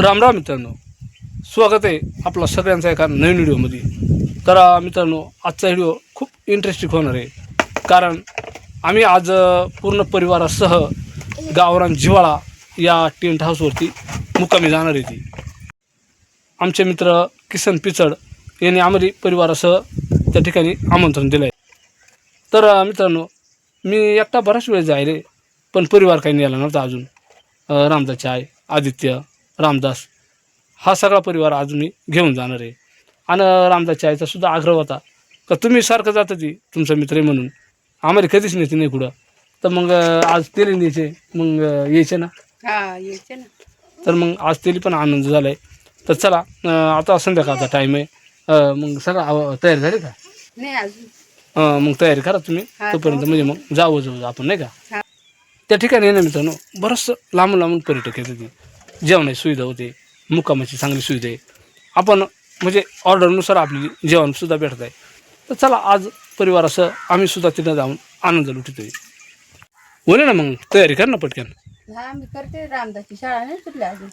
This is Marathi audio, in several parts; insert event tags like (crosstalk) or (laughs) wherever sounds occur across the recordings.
राम राम मित्रांनो. स्वागत आहे आपला सगळ्यांचा एका नवीन व्हिडिओमध्ये. तर मित्रांनो आजचा व्हिडिओ खूप इंटरेस्टिंग होणार आहे. कारण आम्ही आज पूर्ण परिवारासह गावरान जिवाळा या टेंट हाऊसवरती मुक्कामी जाणार आहे ती. आमचे मित्र किसन पिचड यांनी आम्हाला परिवारासह त्या ठिकाणी आमंत्रण दिलं आहे तर मित्रांनो मी एकटा बराच वेळ जायले पण परिवार काही नेला नव्हता अजून. रामदाची आई आदित्य रामदास. हा सगळा परिवार आज मी घेऊन जाणार आहे. आणि रामदासच्या आईचा सुद्धा आग्रह होता का तुम्ही सारखं जातं ती तुमचा मित्र आहे म्हणून. आम्हाला कधीच नेते नाही कुठं. तर मग आज तेली न्यायचे मग यायचे ना? हा यायचे ना. तर मग आज तेली पण आनंद झाला आहे तर चला आता संध्याकाळचा टाईम आहे. मग सगळं तयारी झाली का? नाही अजून. अं, मग तयारी करा तुम्ही. तोपर्यंत म्हणजे मग जाऊ जाऊ आपण नाही का. त्या ठिकाणी येणं मित्रांनो बरंचसं लांबून लांबून पर्यटक येतात ते. जेवणाची सुविधा होते मुक्कामाची चांगली सुविधा आहे. आपण म्हणजे ऑर्डरनुसार आपली जेवणसुद्धा भेटत आहे. तर चला आज परिवारासह आम्ही सुद्धा तिथं जाऊन आनंद लुटतोय. बोले ना मग तयारी कर ना पटकन. हा मी करते. रामदासची शाळा नाही सुटली अजून.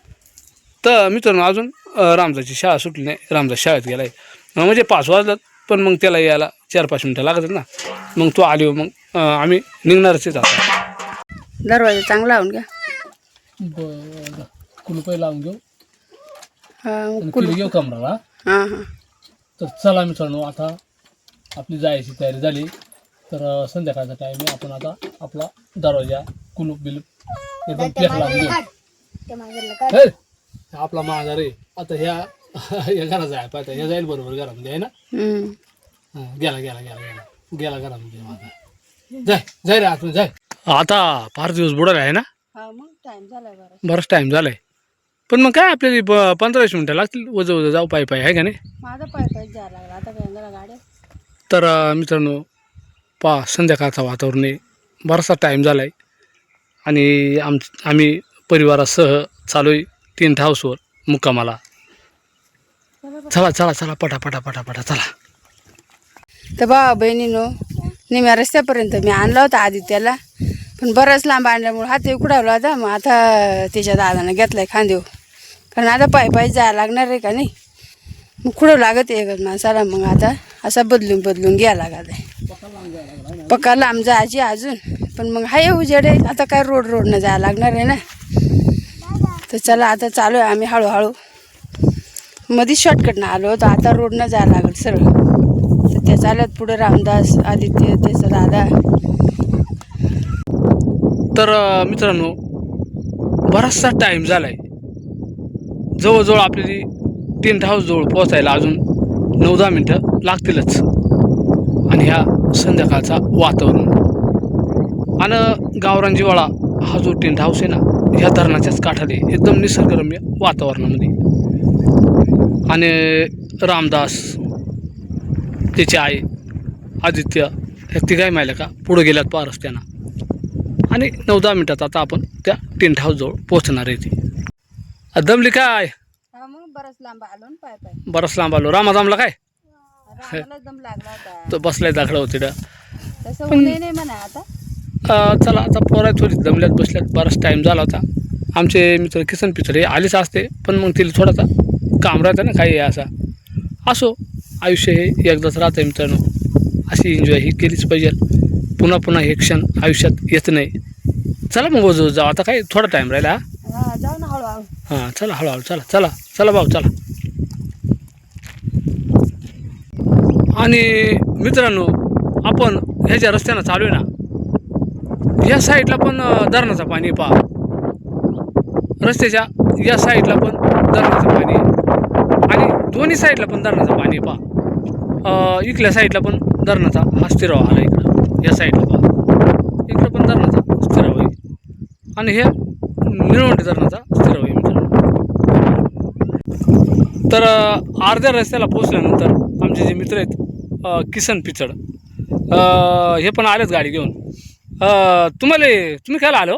तर मित्रांनो अजून अं, रामदासची शाळा सुटली नाही. रामदास शाळेत गेला आहे म्हणजे पाच वाजल्यात पण मग त्याला यायला चार पाच मिनटं लागतात ना. मग तो आली मग आम्ही निघणारच आता. दरवाजा चांगला लावून घ्या. बरं. कुलूपही लावून घेऊ. हा आणि कुलूप. घेऊ कमराला हा? हा तर चला मित्रांनो आता आपली जायची तयारी झाली. तर संध्याकाळचा टाईम आहे. आपण आता आपला दरवाजा कुलूप बिलूप एकदम लावून घेऊ. हे, आपला माझा रे आता ह्या (laughs) ह्या घरात जाय पाहता ह्या जाईल बरोबर घरामध्ये आहे ना? हम्म. हा, गेला गेला गेला गेला. गेला घरामध्ये माझा जाय जाय रे आतून जाय. आता फार दिवस बुडाला आहे ना? हा मग टाइम झालाय बरं. बराच टाईम झालाय. पण मग काय आपल्याला प- पंधरा वीस मिनटं लागतील. वज वज जाऊ पाय पाय आहे का नाही? माझा पाय पाय जायला लागला. आता काय जरा गाड्या तर अं, मित्रांनो पा संध्याकाळचं वातावरण आहे. बराचसा टाईम झाला आहे आणि आम आम्ही परिवारासह चालू आहे टेंट हाऊसवर मुक्कामाला. चला चला चला पटा पटा पटा पटा चला. तर भावा बहिणीनो निम्या रस्त्यापर्यंत मी आणला होता आदित्याला. पण बरंच लांब आणल्यामुळे हात उकडावला होता. मग आता त्याच्या दादानं घेतलाय खांदेव. कारण आता पाय पायी जायला लागणार आहे का नाही? मग कुठं लागत आहे एकच माणसाला? मग आता असा बदलून बदलून घ्यायला लागत आहे. पक्का लांब जायची अजून. पण मग हाय उजेड आहे. आता काय रोड रोडनं जायला लागणार आहे ना? तर चला आता चालू आहे आम्ही हळूहळू. मध्ये शॉर्टकटनं आलो होतो. आता रोडनं जायला लागल सरळ. तर आल्यात चालत पुढे रामदास आदित्य त्याचा दादा. तर मित्रांनो बराचसा टाईम झाला आहे जवळजवळ आपली टेंट हाऊसजवळ पोहोचायला अजून नऊ दहा मिनटं लागतीलच. आणि ह्या संध्याकाळचा वातावरण. आणि गावरांजीवाळा हा जो टेंट हाऊस आहे ना ह्या धरणाच्याच काठाले एकदम निसर्गरम्य वातावरणामध्ये. आणि रामदास त्याची आई आदित्य ह्या तिघाही माहिल्या का पुढं गेल्यात पहा रस्त्यानं आणि नऊ दहा मिनटात आता आपण त्या टेंट हाऊसजवळ पोहोचणार आहे ती. दमली काय? हा बरंच लांब आलो ना पाय पाय. बरंच लांब आलो. रामा दमला काय? दम लागला तो बसलाय दाखला होते तसं ऊनही नाही म्हणा आता. चला आता पोरा थोडी दमल्यात बसल्यात. बराच टाईम झाला होता. आमचे मित्र किसन पिचडे आलेच असते पण मग तिला थोडासा काम राहतं ना काही असा. असो आयुष्य हे एकदाच राहतं मित्रांनो. अशी एन्जॉय ही केलीच पाहिजे. पुन्हा पुन्हा हे क्षण आयुष्यात येत नाही. चला मग वजू जाऊ. आता काय थोडा टाईम राहिला जाऊ ना हळूहळू. हां चला हळूहळू चला चला चला भाऊ चला. आणि मित्रांनो आपण ह्याच्या रस्त्यानं चालू आहे ना या साईडला पण धरणाचं पाणी आहे पहा. रस्त्याच्या या साईडला पण धरणाचं पाणी आहे. आणि दोन्ही साईडला पण धरणाचं पाणी आहे पहा. इकल्या साईडला पण धरणाचा हा स्थिराव आला इकडं. या साईडला पण. इकडं पण धरणाचा स्थिराव आहे. आणि हे निळवंडी धरणाचा स्थिराव आहे मित्रांनो. तर अर्ध्या रस्त्याला पोचल्यानंतर आमचे जे मित्र आहेत किसन पिचड हे पण आलेच गाडी घेऊन. तुम्हाला तुम्ही खायला आलो?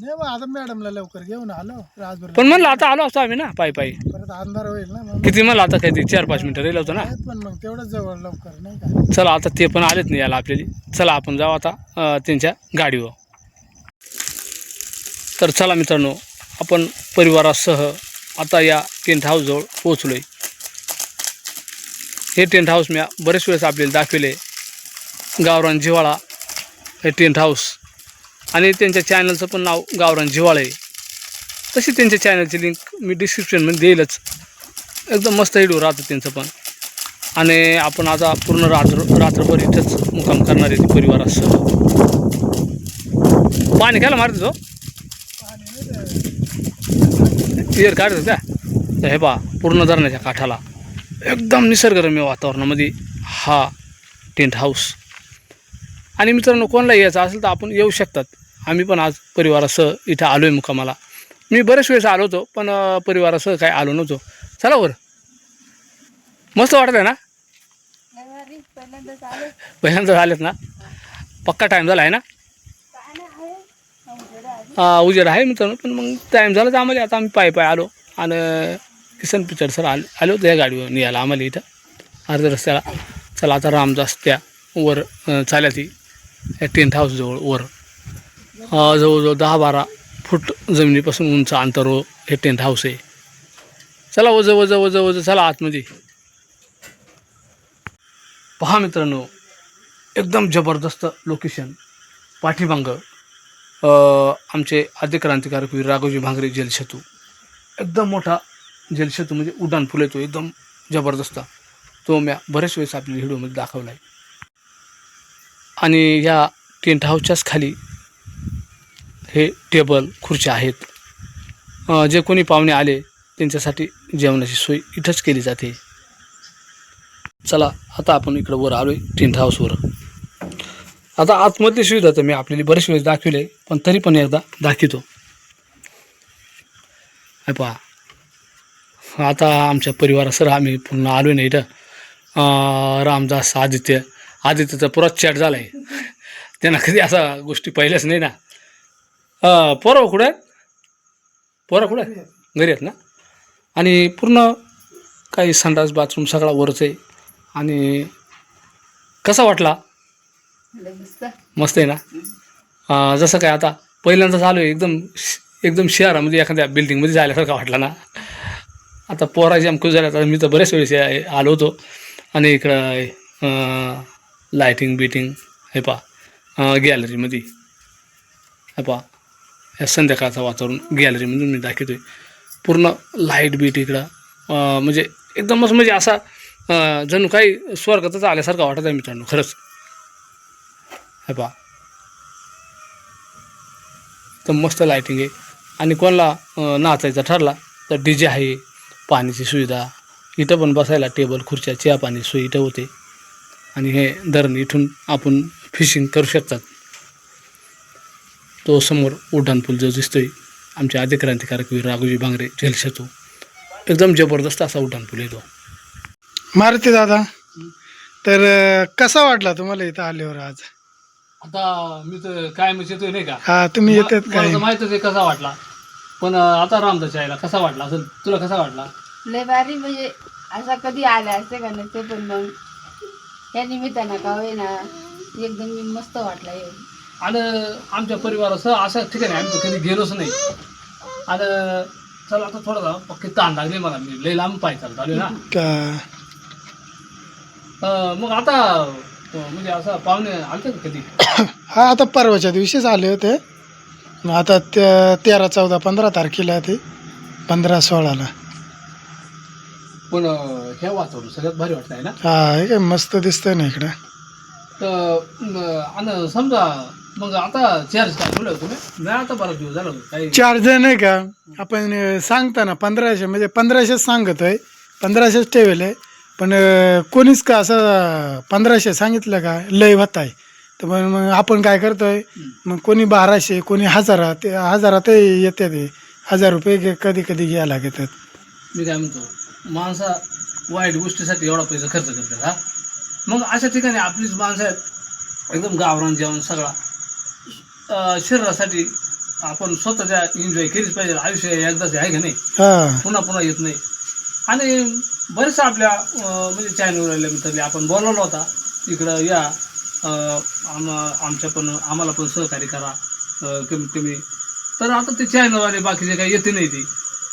नाही बा आता मॅडमला लवकर घेऊन आलो राजभर पण म्हणलं आता आलो असतो आम्ही ना पायी पायी. परत अंधार होईल ना मग किती म्हणलं आता काही चार पाच मिनटं राहिलं होतं ना. आहेत पण मग तेवढंच जवळ लवकर नाही का? चला आता ते पण आलेत नाही याला आपल्याला. चला आपण जाऊ आता अ, त्यांच्या गाडीवर. तर चला मित्रांनो आपण परिवारासह आता या टेंट हाऊसजवळ पोहोचलो आहे हे टेंट हाऊस मी बरेच वेळेस आपल्याला दाखवले गावरान जिव्हाळा हे टेंट हाऊस आणि त्यांच्या चॅनलचं पण नाव गावरान जिव्हाळा आहे तशी त्यांच्या चॅनलची लिंक मी डिस्क्रिप्शनमध्ये देईलच. एकदम मस्त व्हिडिओ राहतं त्यांचं पण. आणि आपण आता पूर्ण रात्र रात्रभर इथंच मुक्काम करणार आहे परिवारासह. पाणी घ्यायला मारतो तो क्लिअर काढतो त्या तर हे पा पूर्ण धरणाच्या काठाला. एकदम निसर्गरम्य वातावरणामध्ये हा टेंट हाऊस आणि मित्रांनो कोणाला यायचं असेल तर आपण येऊ शकतात. आम्ही पण आज परिवारासह इथं आलो आहे मुक्कामाला. मी बरेच वेळेस आलो होतो पण परिवारासह काही आलो नव्हतो. चला बरं. मस्त वाटत आहे ना? पहिल्यांदा आलेत ना? पक्का टाईम झाला आहे ना? उजेड आहे मित्रांनो पण मग टाईम झाला तर आम्हाला. आता आम्ही पाय पाय आलो आणि किसन पिक्चर सर आले आलो त्या या गाडीवर निघाला आम्हाला इथं. अर्ध्या रस्त्याला. चला आता रामदास त्या वर चाल्या ती. या टेंट हाऊसजवळ वर. जवळजवळ दहा बारा फूट जमिनीपासून उंच अंतर हे टेंट हाऊस आहे. चला वजं वजं वजं वजं चला आतमध्ये. पहा मित्रांनो एकदम जबरदस्त लोकेशन पाठीमांग आमचे आमचे क्रांतिकारक वीर राघोजी भांगरे जलसेतू एकदम मोठा जलसेतू म्हणजे उड्डाण फुल येतो एकदम जबरदस्त. तो म्या बरेच वेळेस आपल्या व्हिडिओमध्ये दाखवला आहे आणि या टेंट हाऊसच्याच खाली हे टेबल खुर्च्या आहेत. जे कोणी पाहुणे आले त्यांच्यासाठी जेवणाची सोय इथंच केली जाते. चला आता आपण इकडं वर आलो आहे टेंट हाऊसवर. आता आतमधली सुविधा तर मी आपल्याला बरेच वेळेस दाखवले पण तरी पण एकदा दाखवतो. हे पहा. आता आमच्या परिवारासह आम्ही पुन्हा आलो ना इथं. रामदास आदित्य. आदित्यचा पुरा चॅट झाला आहे त्यांना कधी असा गोष्टी पाहिल्याच नाही ना. हां पोरं कुठं आहेत? पोरं कुठं आहेत? घरी आहेत ना? आणि पूर्ण काही संडास बाथरूम सगळा वरच आहे. आणि कसा वाटला? मस्त आहे ना? जसं काय आता पहिल्यांदाच आलो आहे एकदम श- एकदम शहरामध्ये एखाद्या बिल्डिंगमध्ये जायल्यासारखा वाटला ना? आता पोराची आमकूच झाल्या आता मी तर बऱ्याच वेळेस आलो होतो. आणि इकडं लायटिंग बिटिंग हे पा गॅलरीमध्ये हे पा या संध्याकाळचं वातावरण गॅलरीमधून मी दाखवतो आहे पूर्ण लाइट बीट इकडं. म्हणजे एकदमच म्हणजे असा जणू काही स्वर्गातच आल्यासारखं वाटत आहे मित्रांनो खरंच. हे पहा. तर मस्त लायटिंग आहे. आणि कोणाला नाचायचा ठरला तर डी जे आहे. पाण्याची सुविधा. इथं पण बसायला टेबल खुर्च्या चहा पाणी सोय इथं होते. आणि हे धरण इथून आपण फिशिंग करू शकतात. तो समोर उड्डाण पूल जो दिसतोय आमचे आदिक्रांतिकारक वीर राघोजी भांगरे जलसेतू एकदम जबरदस्त असा उड्डाण पूल आहे तो मारुती दादा तर कसा वाटला तुम्हाला इथं आल्यावर आज? आता मी तर काय म्हणजे येतोय नाही का? हा तुम्ही येतात मला काय तर माहीतच आहे कसा वाटला. पण अं, आता रामदास यायला कसा वाटला? असं तुला कसा वाटला? लय भारी म्हणजे असा कधी आला असते का नाही ते पण मग या निमित्तानं का होईना एकदम मी मस्त वाटला येऊन आणि आमच्या परिवारासह असं ठिकाणी आम्ही तर कधी गेलोच नाही. आणि चला आता थोडा पक्की ताण लागली मला. मी लई लांब पाय चालत आलो ना. अं, मग आता अं, म्हणजे असं पाहुणे आलते का कधी? हा आता परवाच्या दिवशीच आले होते. आता ते- तेरा चौदा पंधरा तारखेला ते पंधरा सोळाला. पण अं, हे वातावरण सगळ्यात भारी वाटतं आहे ना? हा हे काय मस्त दिसतंय ना इकडं. तर अं, आणि समजा मग आता चार्ज काय ठेवलं तुम्ही? नाही आता बराच दिवस झाला होता. काही चार्ज नाही का? आपण अं, सांगताना पंधराशे म्हणजे पंधराशेच सांगतोय पंधराशेच ठेवेल. आहे पण अं, कोणीच का असं पंधराशे सांगितलं का? लय होत आहे. तर मग मग आपण काय करतोय? मग कोणी बाराशे कोणी हजारात ते हजारातही येते ते. हजार रुपये घे- कधी कधी घ्यायला लागतात. मी काय म्हणतो माणसा वाईट गोष्टीसाठी एवढा पैसा खर्च करतात हा? मग अशा ठिकाणी आपलीच माणसं आहेत. एकदम गावरान जेवण सगळा. शरीरासाठी आपण स्वतःच्या एन्जॉय केलीच पाहिजे. आयुष्य एकदाच आहे का नाही? हा. पुन्हा पुन्हा येत नाही. आणि बरेचसं आपल्या अं, म्हणजे चॅनलवर मित्रांनी आपण बोलवला होता इकडं या अं, आम आमच्या पण आम्हाला पण सहकार्य करा अं, कमीत कमी. तर आता ते चॅनलवाले बाकीचे काही येते नाही ती.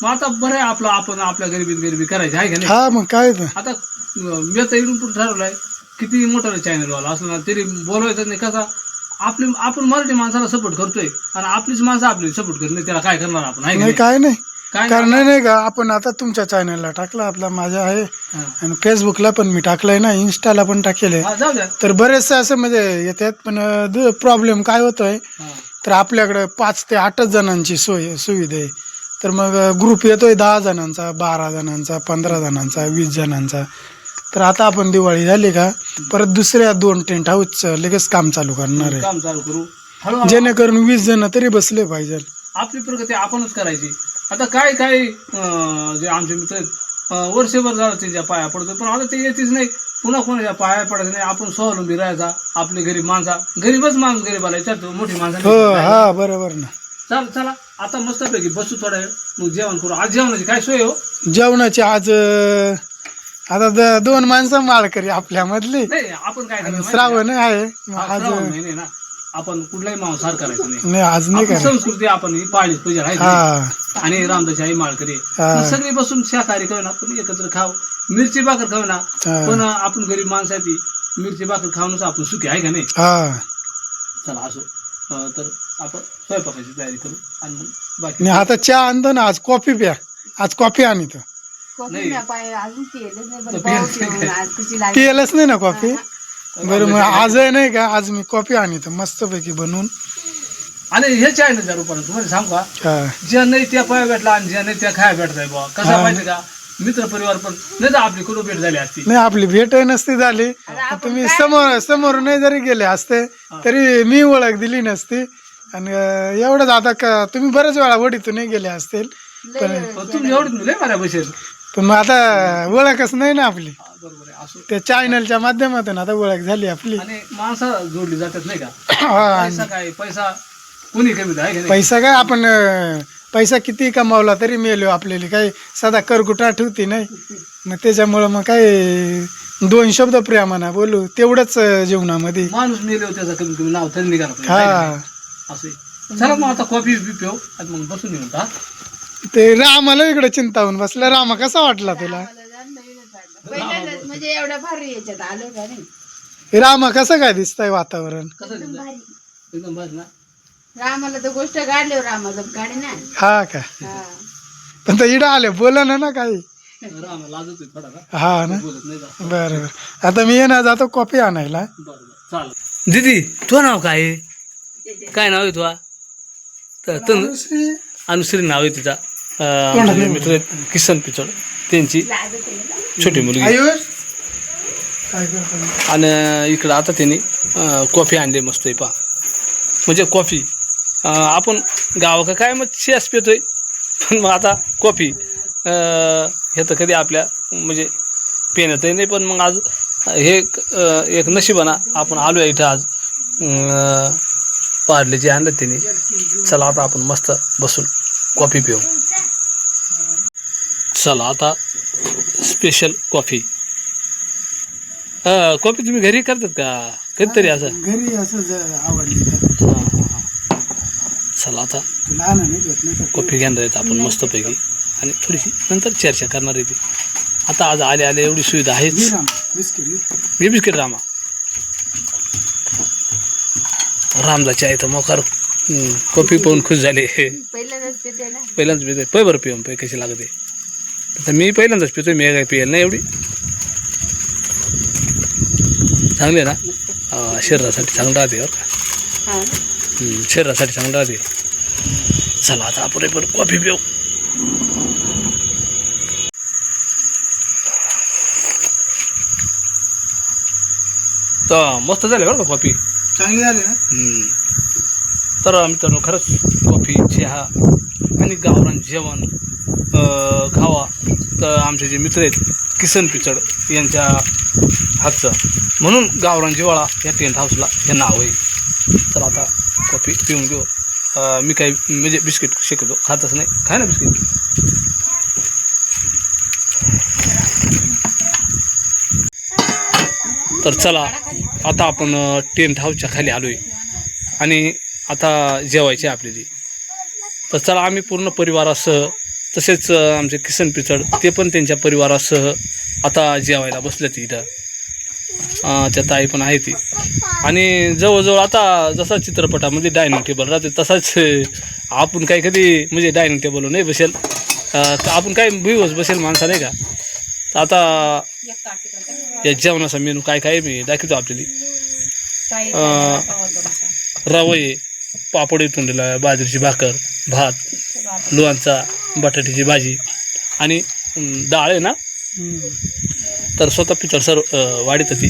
मग आता बरं आहे आपलं आपण आपल्या गरिबीत गरिबी करायची आहे का नाही? हा मग काय तर. आता अं, मी आता इकडून पण ठरवलंय किती मोठं चॅनल वाला असलं ना तरी बोलवायचं नाही. कसा? आपली आपण मराठी माणसाला सपोर्ट करतोय आणि आपलीच माणसं आपली सपोर्ट करत नाही त्याला काय करणार आपण? आहे का नाही नाही? काय नाही. काय कारण नाही का आपण आता तुमच्या चॅनलला टाकला आपला माझा आहे. हा. आणि फेसबुकला पण मी टाकलंय ना इन्स्टाला पण टाकेले हा, जाऊ द्या. तर बरेचसे असं म्हणजे येतात पण प्रॉब्लेम काय होतोय? हा. तर आपल्याकडे पाच ते आठच जणांची सोय सुविधा आहे. तर मग ग्रुप येतोय दहा जणांचा बारा जणांचा पंधरा जणांचा वीस जणांचा. तर आता आपण दिवाळी झाली का परत दुसऱ्या दोन टेंट हाऊसचं लगेच काम चालू करणार आहे. काम चालू करू. हळूहळू जेणेकरून वीस जण तरी बसले पाहिजे. आपली प्रगती आपणच करायची. आता काय काय अं, जे आमचे मित्र आहेत, अं, वर्षभर झालं त्यांच्या पाया पडतो पण आता ते येतेच नाही. पुन्हा कोणाच्या पाया पडायचं नाही. आपण स्वावलंबी राहायचा आपली गरीब माणसा गरीबच माणूस गरीबाला याच्यात मोठी माणसं हो. हा बरोबर ना. चल चला. आता मस्तपैकी बसू थोडा वेळ. मग जेवण करू. आज जेवणाची काय सोय हो? जेवणाची आज अं, आता द- दोन माणसं माळकरी आपल्यामधली. नाही आपण काय आणि करायचं माहिती श्रावण आहे? आज हा, ना. आपण कुठलाही मांसाहार करायचं नाही. नाही आज नाही आपली करा संस्कृती आपण ही पाळलीच पाहिजे आहे की नाही? हा. आणि रामदास आई माळकरी. हा. मग सगळी बसून शाकाहारी खाऊ ना आपण एकत्र खाऊ. मिरची भाकर खाऊ ना हा. पण आपण गरीब माणसं आहे ती मिरची भाकर खाऊनच आपण सुखी आहे का नाही? हा. चला असो. अं, तर आपण स्वयंपाकाची तयारी करू आणि मग बाकी नाही आता चहा आणतो ना आज कॉफी प्या. आज कॉफी आणतो कॉफी नाही. पाय अजून पिऊन आज कशी लागली ना कॉफी? बरं मग आज आहे नाही का? आज मी कॉफी आणतो मस्तपैकी बनवून. आणि हे चॅनलच्या रूपाने तुम्हाला सांगू का? ज्या नाही त्या पाया भेटला आणि ज्या नाही त्या खाया भेटताय बुवा. कसा. माहिती का? मित्र परिवार पण नाही तर आपली कुठं भेट झाली असती. नाही आपली भेट नसती झाली. तुम्ही समोर समोर नाही जरी गेले असते तरी मी ओळख दिली नसती. आणि एवढंच आता का तुम्ही बऱ्याच वेळा वडीतून नाही गेले असतील. पण तुम्ही एवढं लय माऱ्या बसेल. पण मग आता ओळखच नाही ना आपली. हा, बरोबर आहे असो त्या चॅनलच्या माध्यमातून आता ओळख झाली आपली. आणि माणसं जोडली जातात नाही का? हा, पैसा काय पैसा कोणी कमी आहे का नाही? पैसा काय आपण अं, पैसा किती कमावला तरी मेलो आपल्याला काही सदा करकुटा ठेवती नाही. मग त्याच्यामुळं मग काय दोन शब्द प्रेमाना बोलू तेवढंच अं, जीवनामध्ये. माणूस मेले त्याचं कमी कमी नाव तरी निघालं पाहिजे, आहे का नाही? हा असं आहे. चला मग आता कॉफी बी पिऊ आणि मग बसून येऊ हा? ते रामाला इकडे चिंता होऊन बसला. रामा कसा वाटला तुला? पहिल्यांदाच म्हणजे एवढ्या भारी याच्यात आलो का नाही. रामा कसं काय दिसतंय वातावरण? कसं दिसलं? एकदम बस ना? रामाला तर गोष्ट काढल्यावर रामाला काढे ना. हा का? हा. पण तर इडं आले बोला ना ना काही. राम लाजतोय थोडा का हा ना? बोलत नाही जास्त. बरं बरं. आता मी येणार जातो कॉफी आणायला. बरं बरं. चालेल. दीदी तुझं नाव काय आहे? काय नाव आहे तुझा? तर तन अनुश्री नाव आहे तिचा. अं, मित्र आहेत, किसन पिचड त्यांची छोटी मुलगी. आयुष? काय करतो आणि इकडं आता त्यांनी अं, कॉफी आणली मस्त आहे पा म्हणजे कॉफी. अं, आपण गावाकडं काय मग चेस पितोय? पण मग आता कॉफी. अं, हे तर कधी आपल्या म्हणजे पिण्यातही नाही पण मग आज हे एक, अं, एक नशिबाना आपण आलो आहे इथं आज. अं, पार्लेजी आणलं त्यांनी. चला आता आपण मस्त बसून. कॉफी पिऊ. चला आता स्पेशल कॉफी. कॉफी तुम्ही घरी करतात का? कधीतरी असं? घरी असं आवडली तर. चला आता भेट नाही? कॉफी घेणार आहेत आपण मस्तपैकी. आणि थोडीशी नंतर चर्चा करणार आहे ती. आता आज आले आले एवढी सुविधा आहेच. बिस्किट. मी बिस्किट रामा. रामदाचे आहे तर मोकार कॉफी पाहून खुश झाले. पहिल्यांदाच पिते ना. पहिल्यांदाच पितोय पै बरं पिऊन पै कशी लागते? आता मी पहिल्यांदाच पितोय मी काय पियला नाही एवढी. चांगली आहे ना? हा, शरीरासाठी चांगलं राहते बरं का. हा. हम्म, शरीरासाठी चांगलं राहते. चला आता आपण पण कॉफी पिऊ. तर मस्त झाले बरं का कॉफी? चांगली झाली ना? हम्म. तर मित्रांनो खरंच कॉफी चहा आणि गावरान जेवण खावा. तर आमचे जे मित्र आहेत किसन पिचड यांच्या हातचं. म्हणून गावरान जिवाळा या टेंट हाऊसला हे नाव आहे. तर आता कॉफी पिऊन घेऊ. मी काही म्हणजे बिस्किट शेकतो खातच नाही. खाय ना बिस्किट? तर चला आता आपण टेंट हाऊसच्या खाली आलो आहे आणि आता जेवायची आपली ती तर चला आम्ही पूर्ण परिवारासह तसेच आमचे किसन पिचड ते पण त्यांच्या परिवारासह आता जेवायला बसलेत इथं. अ, त्या ताई पण आहे ती. आणि जवळजवळ आता जसा चित्रपटामध्ये डायनिंग टेबल राहते तसाच आपण काही कधी म्हणजे डायनिंग टेबलवर नाही बसेल. तर आपण काय बिवस बसेल माणसा नाही का? तर आता या जेवणाचा मेनू काय काय मी दाखवतो आपल्याला. अ, रवा आहे पापड इथून दिला बाजरीची भाकर भात लोणचा बटाट्याची भाजी आणि डाळ आहे ना? तर स्वतः पिचड सर वाढीत ती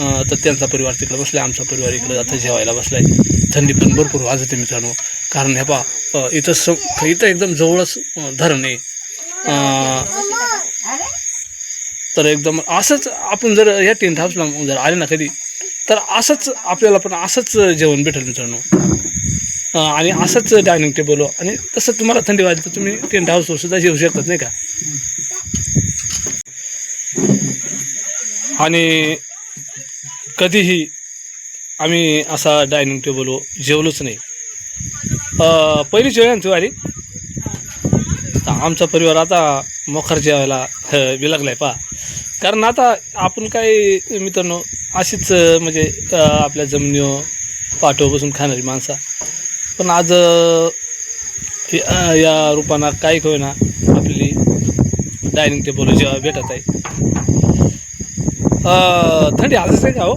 तर त्यांचा परिवार तिकडे बसला आमचा परिवार इकडं आता जेवायला बसला आहे थंडी पण भरपूर वाजते मित्रांनो. कारण हे पा इथं स इथं एकदम जवळच धरण आहे. तर एकदम असंच आपण जर या टेंट हाऊसला जर आले ना कधी तर असंच आपल्याला पण असंच जेवण भेटेल मित्रांनो. आणि असंच डायनिंग टेबल आणि तसं तुम्हाला थंडी वाजली तर तुम्ही टेंट हाऊसवर सुद्धा जेवू शकतात नाही का? आणि कधीही आम्ही असा डायनिंग टेबल जेवलोच नाही. पहिली जेवण तुवारी? आमचा परिवार आता मोखर जेवायला बिलगलाय पा कारण आता आपण काय मित्रांनो अशीच म्हणजे आपल्या जमिनीवर पाठव बसून खाणारी माणसा. पण आज या- रूपानं काय होईना आपली डायनिंग टेबल जेव्हा भेटत आहे. थंडी आजच आहे का हो.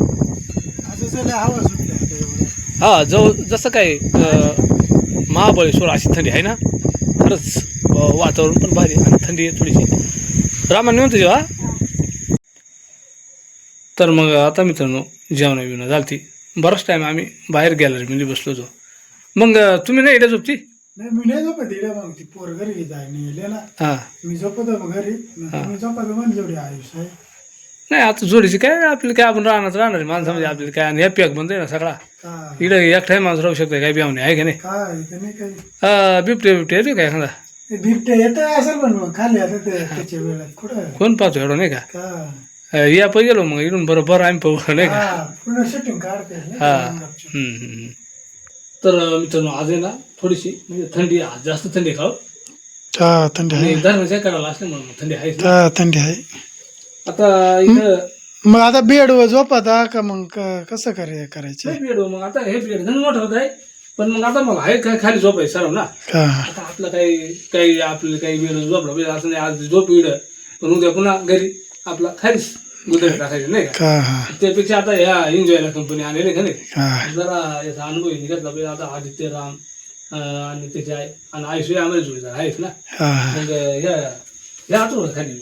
हा जवळ जसं काय महाबळेश्वर अशी थंडी आहे ना? खरंच वातावरण पण भारी आणि थंडी आहे थोडीशी. रामाने म्हणतो जेव्हा तर मग आता मित्रांनो जेवण बिवणं झालती. बराच टाईम आम्ही बाहेर गॅलरीमध्ये बसलो होतो. मग तुम्ही नाही येते झोपती? नाही मी नाही झोपत इकडे मग ती पोर घरी जाय नेले ना. हां. मी झोपतो मग घरी. मग मी झोपतो म्हणजे जेवढी आयुष्य आहे. नाही आता जोडीची काय आपली काय आपण राहणार राहणार आहे? माणसामध्ये आपल्याला काय आणि हे पॅक बंद आहे ना सगळा. का? इकडे एकठाही माणूस राहू शकतो काय बियावणे आहे का नाही? काय? इथं नाही काही. अं, बिबटे बिबटे येतो काय एखादा? ते बिबटे येत असेल पण मग खाली आता ते त्याच्या वेळात कुठं? कोण पाहतो एवढं नाही का? या पै गेलो मग इकडून बरोबर आम्ही पाहू नाही का हा पूर्ण शूटिंग काढते नाही हा? हम्म, हम्म. तर मित्रांनो आज आहे ना थोडीशी म्हणजे थंडी आज जास्त थंडी खाऊ हा थंडी आणि आहे धर्माच्या करायला असल्यामुळे मग थंडी आहे हा, थंडी आहे आता इथं मग आता बेड झोपता का मग क- कसं करे करायचे हे बेड मग आता हे बेड गण मोठं होत आहे पण मग आता मग आहे काय खाली झोप आहे सर ना का आता आपलं काही काही आपलं काही वेळ झोपलं पाहिजे असं नाही आज झोप इड पण उद्या पुन्हा घरी आपला खालीच टाकायचं नाही का? हा त्यापेक्षा आता ह्या एन्जॉयला कंपनी आलेली का नाही? हा जरा याचा अनुभव घेतला पाहिजे. आता आदित्य राम अं, आणि त्याचे आहे आणि आयुष्य आम्हाला जोडीदार आहेच ना? हा. मग ह्या ह्या आठवड खाली.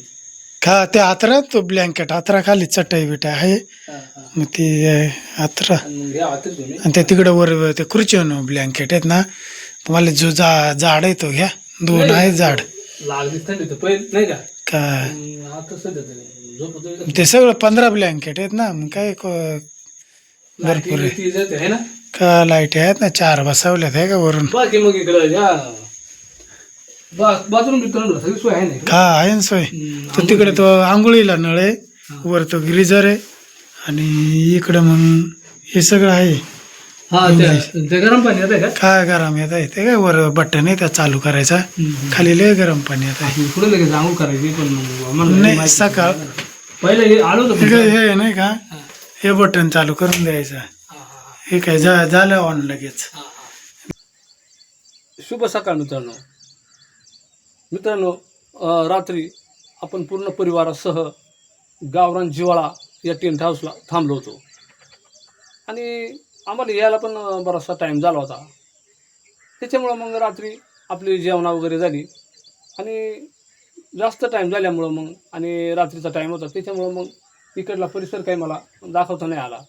का? ते आत्रा? तो ब्लँकेट आत्रा खाली चटई बिटा आहे. हा, हा. मग ती अं, आत्रा. आणि मग ह्या आतच तुम्ही. आणि त्या तिकडं वर ते खुर्चीवर ब्लँकेट आहेत ना? तुम्हाला जो जा झाड आहे तो घ्या. दोन आहे झाड. लागली थंडी तर पहिले नाही का? का? मग आता सध्या तरी. ते सगळं पंधरा ब्लँकेट आहेत ना मग काय क- भरपूर आहे. ती जाते आहे ना? का लाइट आहेत ना चार बसवल्यात आहे का वरून? बाकी मग इकडं या बाथरूम बिथरूम सगळी सोय आहे ना का आहे ना सोय. हम्म, तो तिकडे तो आंघोळीला. नळ आहे वर तो ग्रीजर आहे आणि इकडं मग हे सगळं आहे. हा ते- ते गरम पाणी का? काय गरम येत आहे ते काय वर बटन आहे त्या चालू करायचा. खाली लय गरम पाणी येत आहे पुढे लगेच आंघोळ करायची पण मग आम्हाला नाही. माहिती सकाळ पहिलं हे आलो होतं हे पण- काय हे नाही का? हे. बटन चालू करून द्यायचं. हा, काय झा- झालं ऑन लगेच. शुभ सकाळ मित्रांनो. मित्रांनो अं, रात्री आपण पूर्ण परिवारासह गावरान जिवाळा या टेंट हाऊसला थांबलो होतो. आणि आम्हाला यायला पण बराचसा टाईम झाला होता. त्याच्यामुळं मग रात्री आपली जेवणा वगैरे झाली. आणि जास्त टाईम झाल्यामुळं मग आणि रात्रीचा टाईम होता. त्याच्यामुळं मग तिकडला परिसर काही मला दाखवता नाही आला.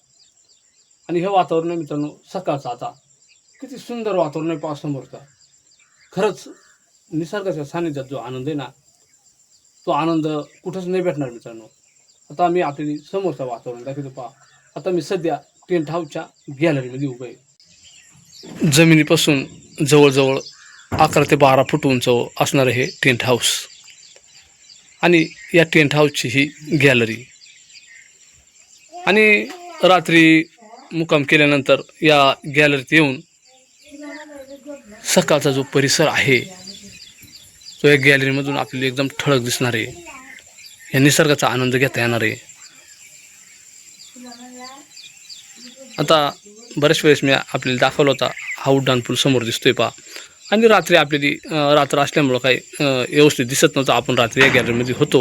आणि हे वातावरण आहे मित्रांनो सकाळचं आता. किती सुंदर वातावरण आहे पावसामोरचा खरंच निसर्गाच्या सानिध्यात जो आनंद आहे ना तो आनंद कुठंच नाही भेटणार मित्रांनो. आता मी आपली समोरचं वातावरण दाखवतो पहा. आता मी सध्या टेंट हाऊसच्या गॅलरीमध्ये उभं आहे. जमिनीपासून जवळजवळ अकरा ते बारा फूट उंच असणारं हे टेंट हाऊस आणि या टेंट हाऊसची ही गॅलरी आणि रात्री मुक्काम केल्यानंतर या गॅलरीत येऊन सकाळचा जो परिसर आहे तो या गॅलरीमधून आपल्याला एकदम ठळक दिसणार आहे. या निसर्गाचा आनंद घेता येणार आहे. आता बऱ्याच वेळेस मी आपल्याला दाखवला होता हा उड्डाण पूल समोर दिसतोय पा आणि रात्री आपल्याली रात्र असल्यामुळं काही व्यवस्थित दिसत नव्हतं. आपण रात्री या गॅलरीमध्ये होतो.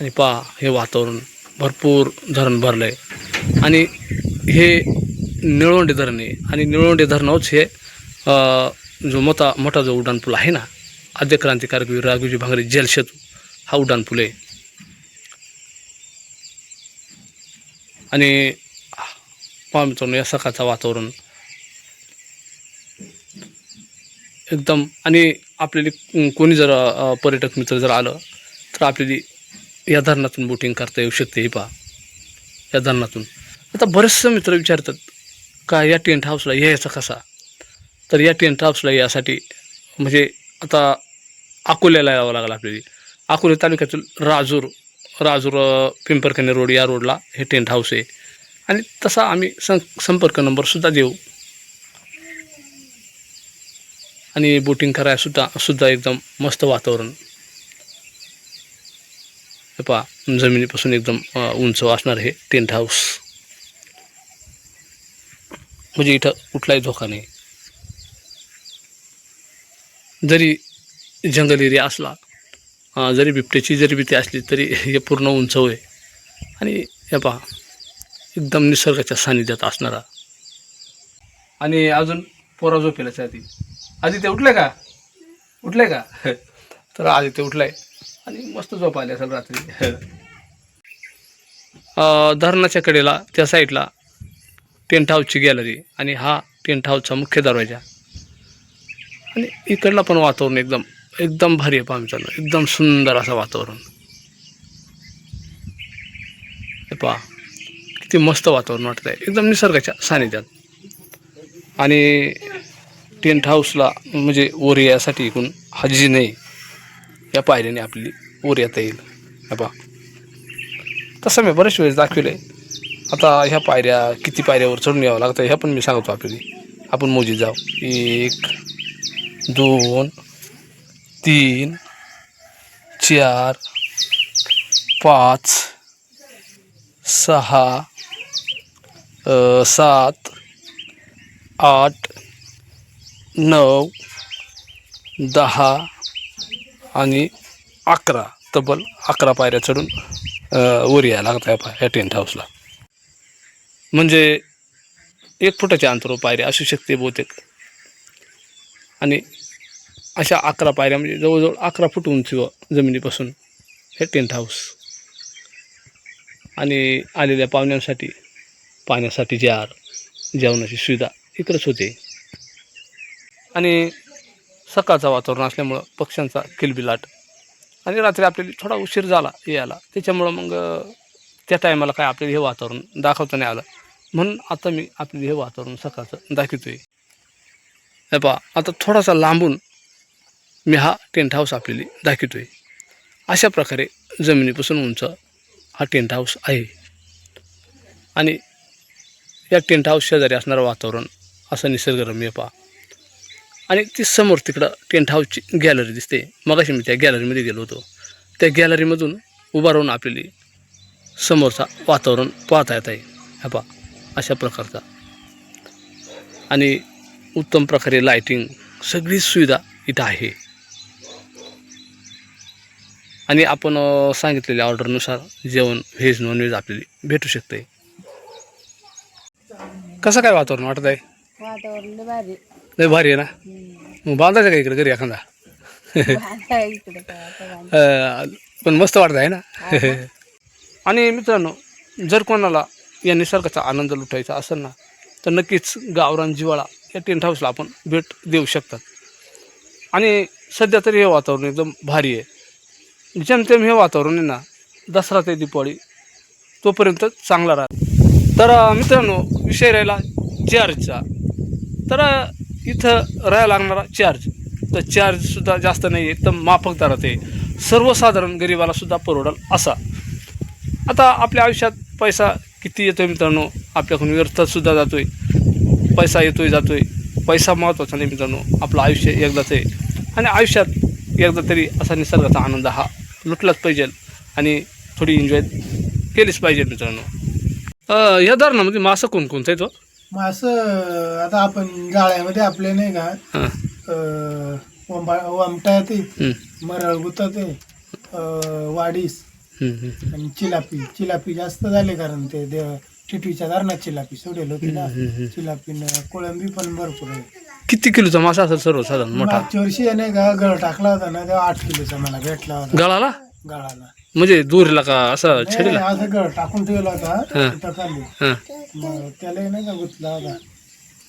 आणि पहा हे वातावरण भरपूर धरण भरलं आहे आणि हे निळवंडे धरण आहे. आणि निळवंडे धरणावच हे जो मोठा मोठा जो उड्डाणपूल आहे ना आद्य क्रांतिकारक वीर राघोजी भांगरे जलसेतू हा उड्डाणपूल आहे. आणि पहा मित्रांनो या सकाळचं वातावरण. एकदम आणि आपल्याला कोणी जर पर्यटक मित्र जर आलं तर आपल्याला या धरणातून बोटिंग करता येऊ शकते हे पहा. या धरणातून. आता बरेचसे मित्र विचारतात का या टेंट हाऊसला यायचा कसा? तर या टेंट हाऊसला यासाठी म्हणजे आता अकोल्याला यावं लागलं आपल्याला. अकोले तालुक्यातील राजूर राजूर अं, रोड या रोडला हे टेंट हाऊस आहे. आणि तसा आम्ही सं संपर्क नंबरसुद्धा देऊ. आणि बोटिंग करायसुद्धा सुद्धा एकदम मस्त वातावरण. हे पहा जमिनीपासून एकदम उंच असणार हे टेंट हाऊस म्हणजे इथं कुठलाही धोका नाही. जरी जंगल एरिया असला जरी बिबट्याची जरी भीती असली तरी हे पूर्ण उंच आहे आणि हे पहा एकदम निसर्गाच्या सानिध्यात असणारा. आणि अजून पोरा झोपेलाच आधी. आधी ते का? उठले का? (laughs) तर आधी ते उठलाय. आणि मस्त झोप आली असेल रात्री. (laughs) धरणाच्या कडेला त्या साईडला टेंट हाऊसची गॅलरी आणि हा टेंट हाऊसचा मुख्य दरवाजा. आणि इकडला पण वातावरण एकदम एकदम भारी आहे पाहण्याचं एकदम सुंदर असं वातावरण. हे पहा. किती मस्त वातावरण वाटतं आहे एकदम निसर्गाच्या सानिध्यात. आणि टेंट हाऊसला म्हणजे ओर यासाठी इकडून हजी नाही. या पायऱ्याने आपली ओर येता येईल. बा तसं मी बरेच वेळेस दाखवलं आहे आता ह्या पायऱ्या किती पायऱ्यावर चढून यावं लागतं ह्या पण मी सांगतो आपल्याला. आपण मोजी जाऊ. एक दोन तीन चार पाच सहा सात आठ नऊ दहा आणि अकरा. तब्बल अकरा पायऱ्या चढून वर यायला लागत आहे ह्या टेंट हाऊसला. म्हणजे एक फुटाच्या अंतरावर पायऱ्या असू शकते बहुतेक. आणि अशा अकरा पायऱ्या म्हणजे जवळजवळ अकरा फूट उंचीवर जमिनीपासून हे टेंट हाऊस. आणि आलेल्या पाहुण्यांसाठी पाण्यासाठी जार जेवणाची सुविधा इकडंच होते. आणि सकाळचं वातावरण असल्यामुळं पक्ष्यांचा किलबिलाट आणि रात्री आपल्याला थोडा उशीर झाला यायला. त्याच्यामुळं मग त्या टायमाला काय आपल्याला हे वातावरण दाखवता नाही आलं. म्हणून आता मी आपल्याला हे वातावरण सकाळचं दाखवतो आहे हे पहा आता थोडासा लांबून मी हा टेंट हाऊस आपल्याला दाखवतो आहे अशा प्रकारे जमिनीपासून उंच हा टेंट हाऊस आहे. आणि या टेंट हाऊस शेजारी असणारं वातावरण असं निसर्गरम्य पहा. आणि ती समोर तिकडं टेंट हाऊसची गॅलरी दिसते. मगाशी मी त्या गॅलरीमध्ये गेलो होतो. त्या गॅलरीमधून उभा राहून आपल्याला समोरचा वातावरण पाहता येत आहे. हा पहा अशा प्रकारचा. आणि उत्तम प्रकारे लाईटिंग सगळी सुविधा इथं आहे. आणि आपण सांगितलेल्या ऑर्डरनुसार जेवण व्हेज नॉन व्हेज आपल्याला भेटू शकते कसं काय वातावरण वाटत आहे वातावरण लय भारी. लय भारी आहे ना? मग बांधायचं का इकडे घरी एखादा? इकडे काय आता बांध- अं, पण मस्त वाटत आहे ना? आणि मित्रांनो जर कोणाला या निसर्गाचा आनंद लुटायचा असेल ना तर नक्कीच गावरान जिवाळा या टेंट हाऊसला आपण भेट देऊ शकतात. आणि सध्या तरी हे वातावरण एकदम भारी आहे. जेमतेम हे वातावरण आहे ना दसरा ते दिवाळी तोपर्यंत चांगला राहत तर मित्रांनो विषय राहिला चार्जचा तर इथं राहायला लागणारा चार्ज तर चार्जसुद्धा जास्त नाही आहे एकदम माफक दरात आहे. सर्वसाधारण गरिबालासुद्धा परवडाल परवडेल असा. आता आपल्या आयुष्यात पैसा किती येतो आहे मित्रांनो? आपल्याकडून व्यर्थसुद्धा जातो आहे पैसा येतो आहे जातो आहे पैसा महत्त्वाचा नाही मित्रांनो. आपलं आयुष्य एकदाच आहे. आणि आयुष्यात एकदा तरी असा निसर्गाचा आनंद हा लुटलाच पाहिजे. आणि थोडी एन्जॉय केलीच पाहिजे मित्रांनो. अं, या धरणामध्ये मासं कोणकोणतं आहे तो मग असं आता आपण जाळ्यामध्ये आपले नाही का? हां. अं, वंबा वमटा येते हं, मरळ गुतात आहे अं, वाडीस हं, हं. आणि चिलापी. चिलापी जास्त झाले कारण ते दे- टिटवीच्या धरणात चिलापी सोडेल होती ना. चिलापीनं कोळंबी पण भरपूर आहे. किती किलोचा मासा असेल सर्वसाधारण मोठा? मागच्या वर्षी याने का गळ टाकला होता ना तेव्हा आठ किलोचा मला भेटला होता. गळाला? गळाला. म्हणजे दूरला का असं छेडला? असं गळ टाकून ठेवला होता हा. तिथं खाली हां. मग त्याला नाही का गुतला होता.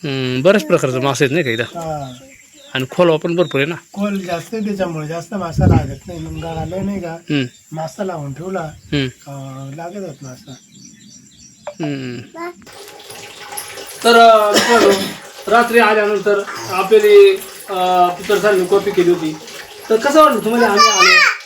हं, बऱ्याच प्रकारचे मासे आहेत नाही का इथं? हा. आणि खोलवा पण भरपूर आहे ना? खोल जास्त आहे त्याच्यामुळे जास्त मासा लागत नाही. मग गळाला नाही का मासा लावून ठेवला. अं, लागत होत मासा. तर अं, मित्रांनो, रात्री आल्यानंतर आपली पुत्र कॉपी केली होती. तर कसं वाटलं तुम्हाला? आम्ही आलो.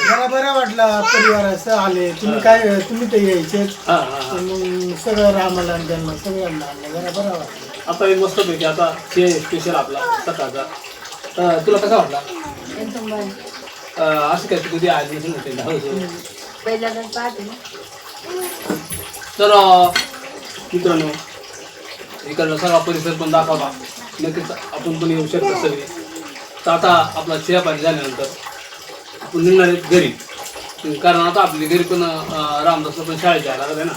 मला बरं वाटलं परिवाराचं आले. तुम्ही काय तुम्ही ते यायचे. हां हां हां. मग सगळं रामाला आणि त्यांना सगळ्यांना आणलं. जरा बरं वाटलं. आता एक मस्त पैकी आता हे स्पेशल आपला सकाळचा. तर तुला कसा वाटला? एकदम बरं. अं, असं काय तू कधी ॲडमिशन होते ना? हो, हो. पाहते ना. तर अं, मित्रांनो इकडला सगळा परिसर पण दाखवला नक्कीच आपण पण येऊ शकतो सगळे. तर आता आपला चहा पाणी झाल्यानंतर आपण निघणार आहेत घरी. कारण आता आपली घरी पण अं, रामदासला पण शाळेत जायला लागत आहे ना.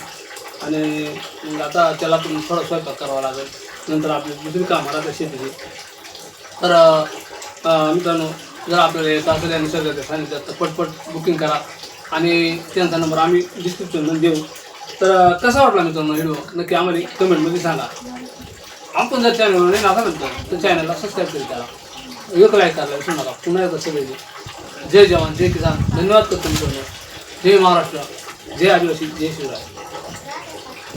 आणि आता त्याला पण थोडा स्वयंपाक करावा लागेल. नंतर आपली दुसरी कामं राहतात शेतीची. तर मित्रांनो जर आपल्याला येत असेल आणि सगळं सांगितलं तर पटपट बुकिंग करा. आणि त्यांचा नंबर आम्ही डिस्क्रिप्शनमध्ये देऊ. तर कसा वाटला मित्रांनो व्हिडिओ नक्की आम्हाला कमेंटमध्ये सांगा. आपण जर चॅनलवर नाही नाका नंतर तर चॅनलला सबस्क्राईब करी. त्याला एक लाईक करायला विसरू नका पुन्हा एकदा सगळे जय जवान जय किसान धन्यवाद करतो मित्रांनो जय महाराष्ट्र जय आदिवासी जय शिवराय.